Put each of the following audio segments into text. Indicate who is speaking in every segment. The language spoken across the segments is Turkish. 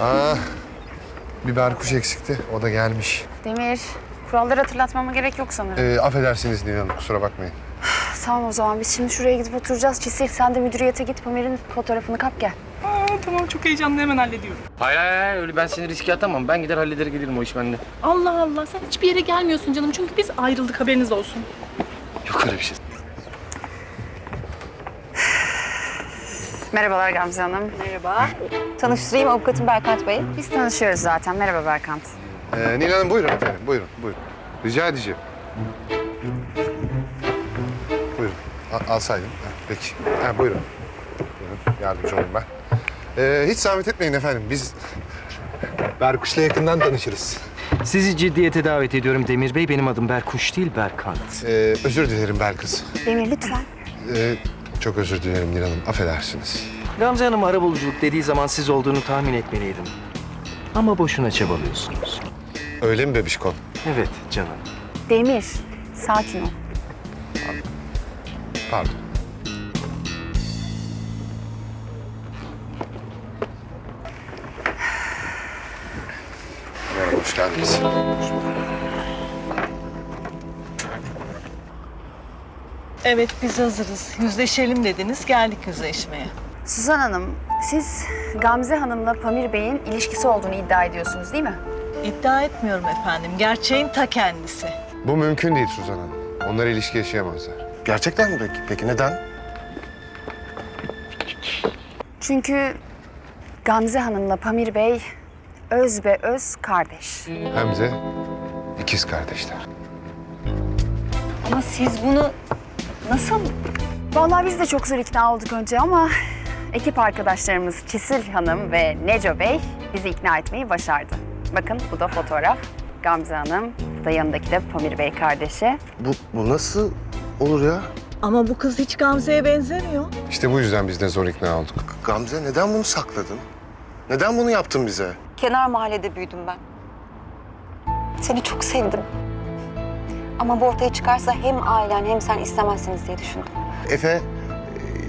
Speaker 1: Aa, bir berkuş eksikti. O da gelmiş.
Speaker 2: Demir, kuralları hatırlatmama gerek yok sanırım.
Speaker 1: Ee, affedersiniz Nil Hanım, kusura bakmayın.
Speaker 2: Tamam o zaman biz şimdi şuraya gidip oturacağız. Çisil sen de müdüriyete git Pamir'in fotoğrafını kap gel.
Speaker 3: Aa, tamam çok heyecanlı hemen hallediyorum.
Speaker 4: Hayır hayır hayır öyle ben seni riske atamam. Ben gider halleder gelirim o iş bende.
Speaker 3: Allah Allah sen hiçbir yere gelmiyorsun canım çünkü biz ayrıldık haberiniz olsun.
Speaker 4: Yok öyle bir şey.
Speaker 2: Merhabalar Gamze Hanım.
Speaker 5: Merhaba. Tanıştırayım avukatım Berkant Bey.
Speaker 2: Biz tanışıyoruz zaten. Merhaba Berkant.
Speaker 1: Ee, Nil Hanım buyurun efendim, buyurun, buyurun. Rica edeceğim. Buyurun, al, alsaydım. Ha, peki, ha, buyurun. Buyurun, yardımcı olayım ben. Ee, hiç zahmet etmeyin efendim, biz Berkuş'la yakından tanışırız.
Speaker 4: Sizi ciddiyete davet ediyorum Demir Bey. Benim adım Berkuş değil Berkant.
Speaker 1: Ee, özür dilerim Belkıs.
Speaker 2: Demir lütfen.
Speaker 1: Ee, çok özür dilerim Nil Hanım, affedersiniz.
Speaker 4: Gamze Hanım arabuluculuk dediği zaman siz olduğunu tahmin etmeliydim. Ama boşuna çabalıyorsunuz.
Speaker 1: Öyle mi bebişkom?
Speaker 4: Evet canım.
Speaker 2: Demir, sakin ol.
Speaker 1: Pardon. Merhaba, hoş geldiniz.
Speaker 6: Evet biz hazırız. Yüzleşelim dediniz. Geldik yüzleşmeye.
Speaker 2: Suzan Hanım, siz Gamze Hanım'la Pamir Bey'in ilişkisi olduğunu iddia ediyorsunuz değil mi?
Speaker 6: İddia etmiyorum efendim. Gerçeğin ta kendisi.
Speaker 1: Bu mümkün değil Suzan Hanım. Onlar ilişki yaşayamazlar.
Speaker 7: Gerçekten mi peki? Peki neden?
Speaker 2: Çünkü Gamze Hanım'la Pamir Bey öz be öz kardeş.
Speaker 1: Hem de ikiz kardeşler.
Speaker 2: Ama siz bunu nasıl? Vallahi biz de çok zor ikna olduk önce ama ekip arkadaşlarımız Çisil Hanım ve Neco Bey bizi ikna etmeyi başardı. Bakın bu da fotoğraf. Gamze Hanım, bu da yanındaki de Pamir Bey kardeşi.
Speaker 7: Bu, bu nasıl olur ya?
Speaker 6: Ama bu kız hiç Gamze'ye benzemiyor.
Speaker 1: İşte bu yüzden biz de zor ikna olduk.
Speaker 7: Gamze neden bunu sakladın? Neden bunu yaptın bize?
Speaker 5: Kenar mahallede büyüdüm ben. Seni çok sevdim. Ama bu ortaya çıkarsa hem ailen hem sen istemezsiniz diye düşündüm.
Speaker 7: Efe,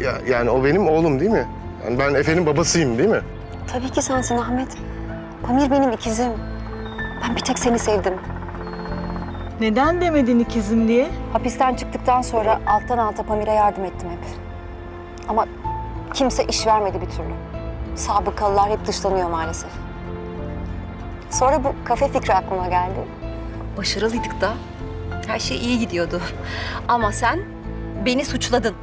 Speaker 7: ya, yani o benim oğlum değil mi? Yani ben Efe'nin babasıyım değil mi?
Speaker 5: Tabii ki sensin Ahmet. Pamir benim ikizim. Ben bir tek seni sevdim.
Speaker 6: Neden demedin ikizim diye?
Speaker 5: Hapisten çıktıktan sonra alttan alta Pamir'e yardım ettim hep. Ama kimse iş vermedi bir türlü. Sabıkalılar hep dışlanıyor maalesef. Sonra bu kafe fikri aklıma geldi. Başarılıydık da. Her şey iyi gidiyordu. Ama sen beni suçladın.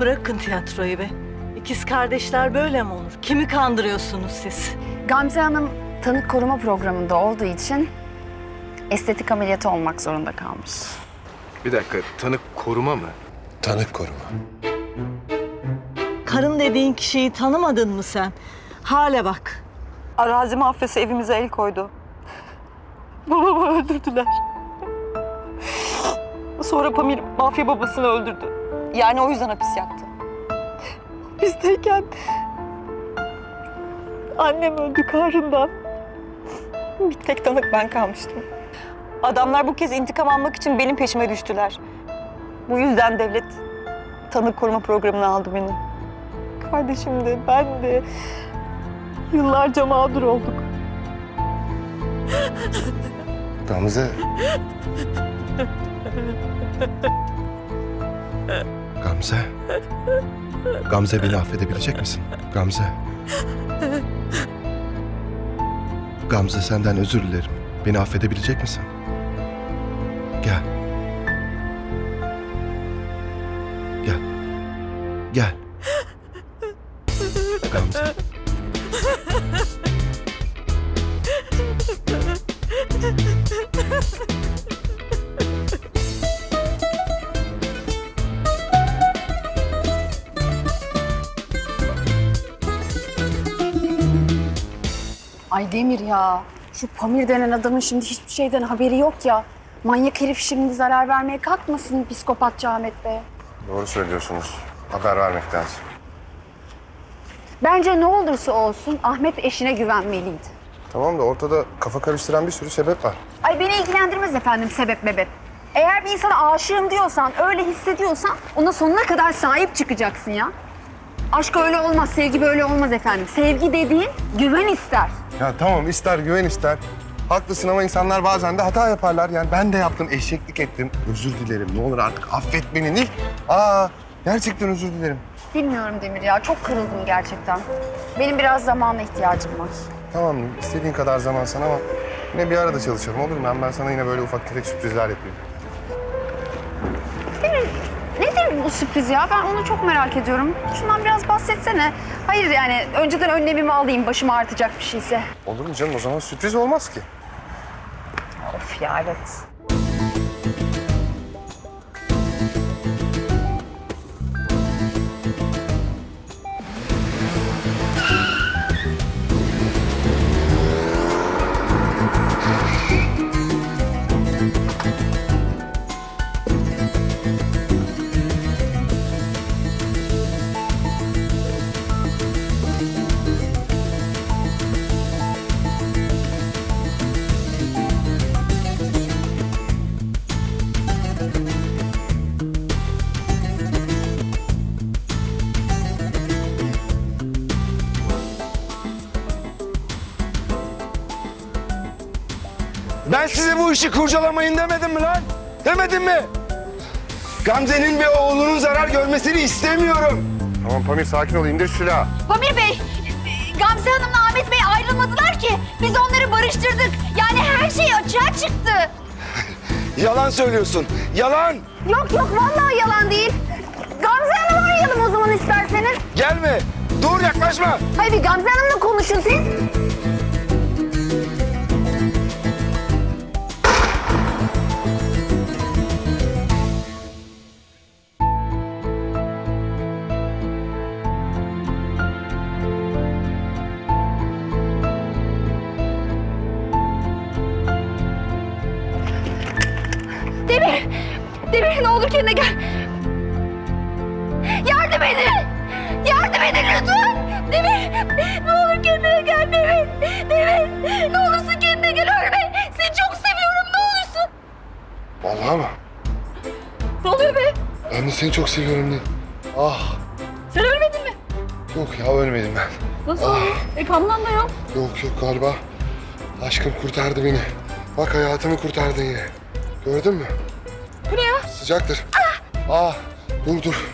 Speaker 6: Bırakın tiyatroyu be. İkiz kardeşler böyle mi olur? Kimi kandırıyorsunuz siz?
Speaker 2: Gamze Hanım tanık koruma programında olduğu için estetik ameliyatı olmak zorunda kalmış.
Speaker 1: Bir dakika, tanık koruma mı? Tanık koruma.
Speaker 6: Karın dediğin kişiyi tanımadın mı sen? Hale bak.
Speaker 5: Arazi mafyası evimize el koydu. Babamı öldürdüler. Sonra Pamir mafya babasını öldürdü. Yani o yüzden hapis yattı. Bizdeyken annem öldü karından. Bir tek tanık ben kalmıştım. Adamlar bu kez intikam almak için benim peşime düştüler. Bu yüzden devlet tanık koruma programına aldı beni. Kardeşim de ben de yıllarca mağdur olduk.
Speaker 7: Gamze. Gamze. Gamze beni affedebilecek misin? Gamze. Gamze senden özür dilerim. Beni affedebilecek misin? Gel. Gel. Gel.
Speaker 2: Ay Demir ya, şu Pamir denen adamın şimdi hiçbir şeyden haberi yok ya. Manyak herif şimdi zarar vermeye kalkmasın psikopatça Ahmet Bey.
Speaker 1: Doğru söylüyorsunuz. Haber vermek lazım.
Speaker 2: Bence ne olursa olsun Ahmet eşine güvenmeliydi.
Speaker 1: Tamam da ortada kafa karıştıran bir sürü sebep var.
Speaker 2: Ay beni ilgilendirmez efendim sebep mebep. Eğer bir insana aşığım diyorsan, öyle hissediyorsan ona sonuna kadar sahip çıkacaksın ya. Aşk öyle olmaz, sevgi böyle olmaz efendim. Sevgi dediğin güven ister.
Speaker 7: Ya tamam ister güven ister. Haklısın ama insanlar bazen de hata yaparlar. Yani ben de yaptım, eşeklik ettim. Özür dilerim. Ne olur artık affet beni Nil. Aa, gerçekten özür dilerim.
Speaker 2: Bilmiyorum Demir ya. Çok kırıldım gerçekten. Benim biraz zamana ihtiyacım var.
Speaker 7: Tamam Nil, istediğin kadar zaman sana ama yine bir arada çalışalım olur mu? Ben, ben sana yine böyle ufak tefek sürprizler yapayım.
Speaker 2: Bu sürpriz ya? Ben onu çok merak ediyorum. Şundan biraz bahsetsene. Hayır yani önceden önlemimi alayım başıma artacak bir şeyse.
Speaker 7: Olur mu canım? O zaman sürpriz olmaz ki.
Speaker 2: Of ya evet.
Speaker 8: Ben size bu işi kurcalamayın demedim mi lan? Demedim mi? Gamze'nin ve oğlunun zarar görmesini istemiyorum.
Speaker 7: Tamam Pamir sakin ol. indir silahı.
Speaker 2: Pamir Bey, Gamze Hanım'la Ahmet Bey ayrılmadılar ki. Biz onları barıştırdık. Yani her şey açığa çıktı.
Speaker 8: Yalan söylüyorsun. Yalan.
Speaker 2: Yok yok vallahi yalan değil. Gamze Hanım'ı arayalım o zaman isterseniz.
Speaker 8: Gelme. Dur yaklaşma.
Speaker 2: Hayır bir Gamze Hanım'la konuşun siz. Demir! Demir ne olur kendine gel. Yardım edin! Yardım edin lütfen! Demir! Ne olur kendine gel Demir! Demir! Ne olursun kendine gel ölme! Seni çok seviyorum ne olursun!
Speaker 7: Vallahi mı?
Speaker 2: Ne oluyor be?
Speaker 7: Ben de seni çok seviyorum Nil. Ah,
Speaker 3: Sen ölmedin mi?
Speaker 7: yok ya ölmedim ben.
Speaker 3: Nasıl? E kanlan da yok.
Speaker 7: Yok yok galiba aşkım kurtardı beni. Bak hayatımı kurtardın yine. Gördün mü?
Speaker 3: Bu ne ya?
Speaker 7: Sıcaktır. Ah, dur dur.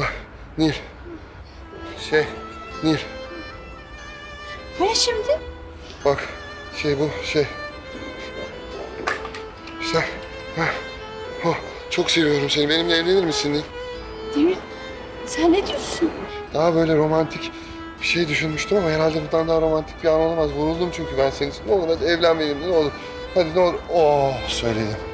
Speaker 7: Ah, Nil. Şey, Nil.
Speaker 3: Bu ne şimdi?
Speaker 7: Bak, şey bu, şey. Sen, ha, oh, çok seviyorum seni. Benimle evlenir misin Nil?
Speaker 3: Demir sen ne diyorsun?
Speaker 7: Daha böyle romantik bir şey düşünmüştüm ama herhalde bundan daha romantik bir an olamaz. Vuruldum çünkü ben senin için. Ne olur hadi evlen benimle ne olur. Hadi ne olur. Oh söyledim.